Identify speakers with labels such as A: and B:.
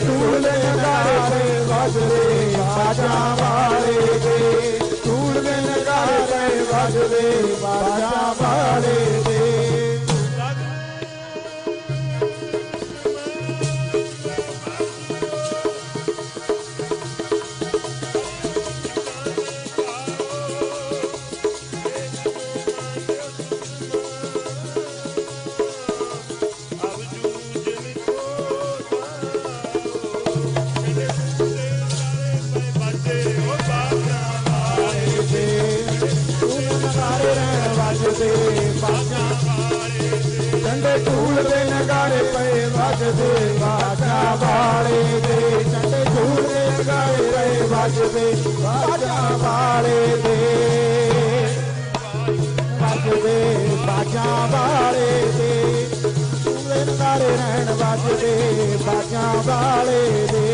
A: ਧੂੜ ਦੇ ਨਗਾਰੇ ਪਏ ਵੱਜਦੇ ਬਾਜਾਂ ਵਾਲੇ ਦੇ ਧੂੜ ਨਗਾਰੇ ਪਏ ਵੱਜਦੇ ਬਾਜਾਂ ਵਾਲੇ ਨਗਾਰੇ ਰਹਿਣ ਵੱਜਦੇ ਬਾਜਾਂ ਚੰਡੇ ਢੂਲ ਦੇ ਨਗਾਰੇ ਪਏ ਵੱਜਦੇ ਬਾਜਾ ਵਾਲੇ ਦੇ ਚੰਡੇ ਢੂਲ ਦੇ ਨਗਾਰੇ ਪਏ ਵੱਜਦੇ ਬਾਜਾਂ ਵਾਲੇ ਦੇ ਵੱਜਦੇ ਬਾਜਾਂ ਵਾਲੇ ਦੇ ਢੂਲ ਦੇ ਨਗਾਰੇ ਰਹਿਣ ਵੱਜਦੇ ਬਾਜਾਂ ਵਾਲੇ ਦੇ